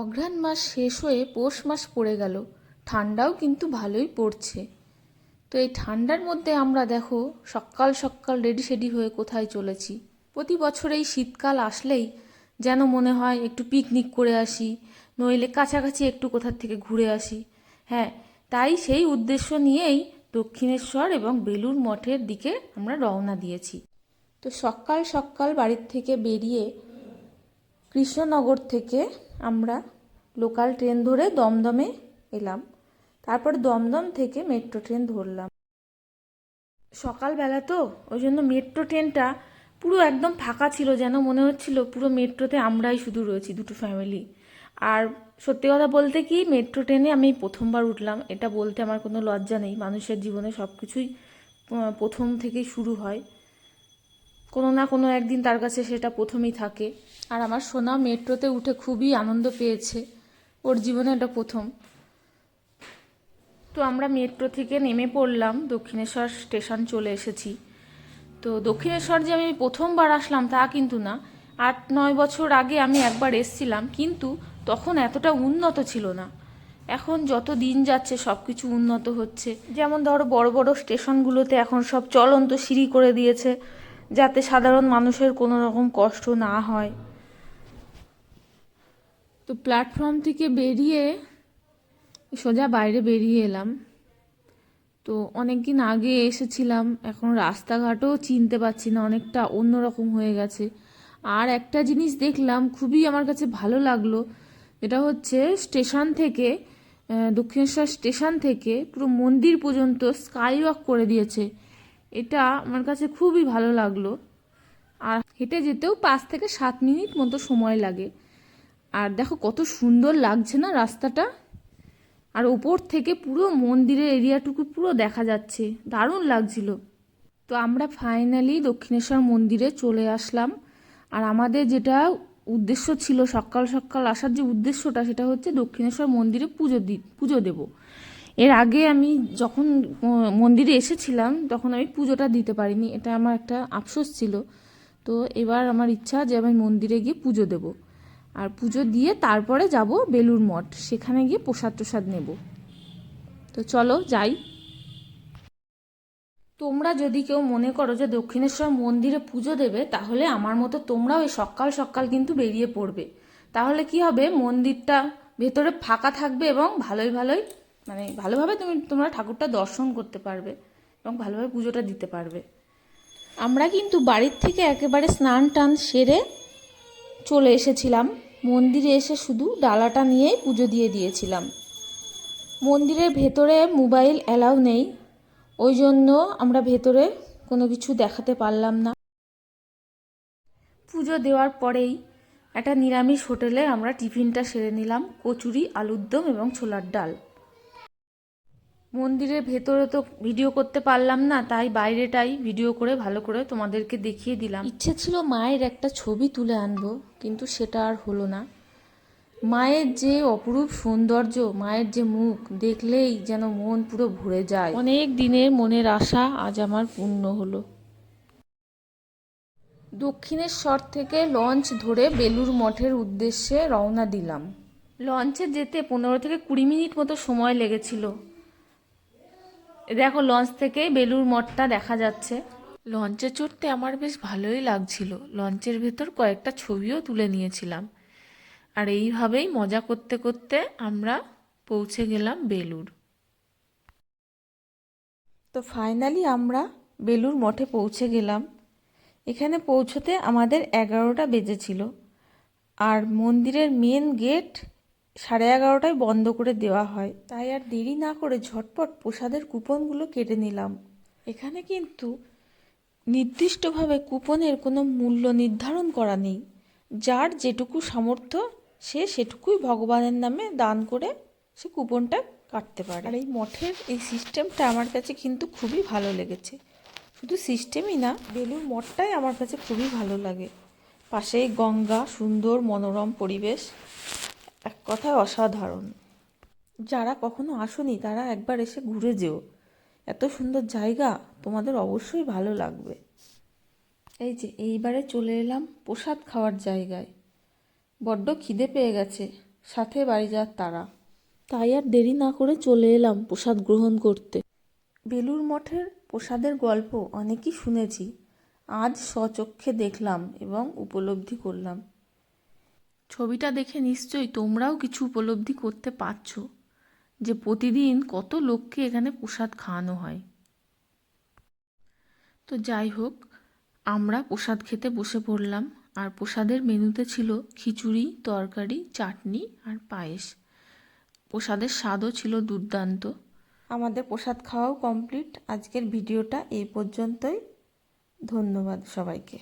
অঘ্রাণ মাস শেষ হয়ে পৌষ মাস পড়ে গেল। ঠান্ডাও কিন্তু ভালোই পড়ছে। তো এই ঠান্ডার মধ্যে আমরা দেখো, সকাল সকাল রেডি সেডি হয়ে কোথায় চলেছি। প্রতি বছর এই শীতকাল আসলেই যেন মনে হয় একটু পিকনিক করে আসি, নইলে কাছাকাছি একটু কোথার থেকে ঘুরে আসি। হ্যাঁ তাই সেই উদ্দেশ্য নিয়েই দক্ষিণেশ্বর এবং বেলুর মঠের দিকে আমরা রওনা দিয়েছি। তো সকাল সকাল বাড়ির থেকে বেরিয়ে কৃষ্ণনগর থেকে আমরা লোকাল ট্রেন ধরে দমদমে এলাম। তারপর দমদম থেকে মেট্রো ট্রেন ধরলাম। সকালবেলা তো, ওই জন্য মেট্রো ট্রেনটা পুরো একদম ফাঁকা ছিল যেন মনে হচ্ছিল পুরো মেট্রোতে আমরাই শুধু রয়েছি, দুটো ফ্যামিলি আর সত্যি কথা বলতে কি মেট্রো ট্রেনে আমি প্রথমবার উঠলাম, এটা বলতে আমার কোনো লজ্জা নেই। মানুষের জীবনে সব কিছুই প্রথম থেকেই শুরু হয়। কোনো না কোনো একদিন তার কাছে সেটা প্রথমেই থাকে। আর আমার সোনা মেট্রোতে উঠে খুবই আনন্দ পেয়েছে। ওর জীবনে এটা প্রথম। তো আমরা মেট্রো থেকে নেমে পড়লাম, দক্ষিণেশ্বর স্টেশন চলে এসেছি। তো দক্ষিণেশ্বর যে আমি প্রথমবার আসলাম তা কিন্তু না। আট, নয় বছর আগে আমি একবার এসছিলাম, কিন্তু তখন এতটা উন্নত ছিল না। এখন যত দিন যাচ্ছে সব কিছু উন্নত হচ্ছে। যেমন ধরো বড় বড় স্টেশনগুলোতে এখন সব চলন্ত সিঁড়ি করে দিয়েছে। যাতে সাধারণ মানুষের কোনো রকম কষ্ট না হয়। তো প্ল্যাটফর্ম থেকে বেরিয়ে সোজা বাইরে বেরিয়ে এলাম। তো অনেক দিন আগে এসেছিলাম, এখন রাস্তাঘাটও চিনতে পারছি না, অনেকটা অন্যরকম হয়ে গেছে। আর একটা জিনিস দেখলাম, খুবই আমার কাছে ভালো লাগল এটা হচ্ছে স্টেশন থেকে দক্ষিণেশ্বর স্টেশন থেকে পুরো মন্দির পর্যন্ত স্কাই ওয়াক করে দিয়েছে। এটা আমার কাছে খুবই ভালো লাগল। আর হেঁটে যেতেও পাঁচ থেকে সাত মিনিট মতো সময় লাগে। আর দেখো কত সুন্দর লাগছে না রাস্তাটা? আর উপর থেকে পুরো মন্দিরের এরিয়াটুকু পুরো দেখা যাচ্ছে। দারুণ লাগছিল। তো আমরা ফাইনালি দক্ষিণেশ্বর মন্দিরে চলে আসলাম। আর আমাদের যেটা উদ্দেশ্য ছিল সকাল সকাল আসার যে উদ্দেশ্যটা, সেটা হচ্ছে দক্ষিণেশ্বর মন্দিরে পুজো দি, পুজো দেব। এর আগে আমি যখন মন্দিরে এসেছিলাম, তখন আমি পুজোটা দিতে পারিনি। এটা আমার একটা আফসোস ছিল। তো এবার আমার ইচ্ছা যে আমি মন্দিরে গিয়ে পুজো দেব। আর পুজো দিয়ে তারপরে যাব বেলুর মঠ। সেখানে গিয়ে প্রসাদ প্রসাদ নেব। তো চলো, যাই। তোমরা যদি কেউ মনে করো যে দক্ষিণেশ্বর মন্দিরে পুজো দেবে, তাহলে আমার মতো তোমরাও এই সকাল সকাল কিন্তু বেরিয়ে পড়বে। তাহলে কি হবে? মন্দিরটা ভেতরে ফাঁকা থাকবে এবং ভালোই ভালোই মানে ভালোভাবে তুমি তোমরা ঠাকুরটা দর্শন করতে পারবে এবং ভালোভাবে পুজোটা দিতে পারবে। আমরা কিন্তু বাড়ির থেকে একেবারে স্নান টান সেরে চলে এসেছিলাম। মন্দিরে এসে শুধু ডালাটা নিয়েই পুজো দিয়ে দিয়েছিলাম। মন্দিরের ভেতরে মোবাইল অ্যালাউ নেই। ওই জন্য আমরা ভেতরে কোনো কিছু দেখাতে পারলাম না। পুজো দেওয়ার পরেই একটা নিরামিষ হোটেলে আমরা টিফিনটা সেরে নিলাম। কচুরি আলুর দম এবং ছোলার ডাল। মন্দিরের ভেতরে তো ভিডিও করতে পারলাম না তাই বাইরেটাই ভিডিও করে ভালো করে তোমাদেরকে দেখিয়ে দিলাম। ইচ্ছে ছিল মায়ের একটা ছবি তুলে আনব কিন্তু সেটা আর হলো না। মায়ের যে অপরূপ সৌন্দর্য মায়ের যে মুখ দেখলেই যেন মন পুরো ভরে যায়। অনেক দিনের মনের আশা আজ আমার পূর্ণ হলো। দক্ষিণেশ্বর থেকে লঞ্চ ধরে বেলুর মঠের উদ্দেশ্যে রওনা দিলাম। লঞ্চে যেতে পনেরো থেকে কুড়ি মিনিট মতো সময় লেগেছিল। দেখো লঞ্চ থেকে বেলুর মঠটা দেখা যাচ্ছে। লঞ্চে চড়তে আমার বেশ ভালোই লাগছিল। লঞ্চের ভেতর কয়েকটা ছবিও তুলে নিয়েছিলাম। আর এইভাবেই মজা করতে করতে আমরা পৌঁছে গেলাম বেলুর তো ফাইনালি আমরা বেলুর মঠে পৌঁছে গেলাম। এখানে পৌঁছতে আমাদের এগারোটা বেজেছিল। আর মন্দিরের মেন গেট সাড়ে এগারোটায় বন্ধ করে দেওয়া হয়। তাই আর দেরি না করে ঝটপট প্রসাদের কুপনগুলো কেটে নিলাম। এখানে কিন্তু নির্দিষ্টভাবে কুপনের কোনো মূল্য নির্ধারণ করা নেই। যার যেটুকু সামর্থ্য, সে সেটুকুই ভগবানের নামে দান করে সে কুপনটা কাটতে পারে। আর এই মঠের এই সিস্টেমটা আমার কাছে কিন্তু খুবই ভালো লেগেছে। শুধু সিস্টেমই না বেলুর মঠটাই আমার কাছে খুবই ভালো লাগে। পাশেই গঙ্গা, সুন্দর মনোরম পরিবেশ। এক কথায় অসাধারণ। যারা কখনো আসোনি, তারা একবার এসে ঘুরে যেও। এত সুন্দর জায়গা, তোমাদের অবশ্যই ভালো লাগবে। এই যে, এইবারে চলে এলাম প্রসাদ খাওয়ার জায়গায়। বড্ড খিদে পেয়ে গেছে, সাথে বাড়ি যাওয়ার তারা তাই আর দেরি না করে চলে এলাম প্রসাদ গ্রহণ করতে। বেলুর মঠের প্রসাদের গল্প অনেকই শুনেছি। আজ স্বচক্ষে দেখলাম এবং উপলব্ধি করলাম। ছবিটা দেখে নিশ্চয়ই তোমরাও কিছু উপলব্ধি করতে পারছ যে প্রতিদিন কত লোককে এখানে প্রসাদ খাওয়ানো হয়। তো যাই হোক, আমরা প্রসাদ খেতে বসে পড়লাম। আর প্রসাদের মেনুতে ছিল খিচুড়ি, তরকারি, চাটনি আর পায়েস। প্রসাদের স্বাদও ছিল দুর্দান্ত। আমাদের প্রসাদ খাওয়াও কমপ্লিট। আজকের ভিডিওটা এই পর্যন্তই। ধন্যবাদ সবাইকে।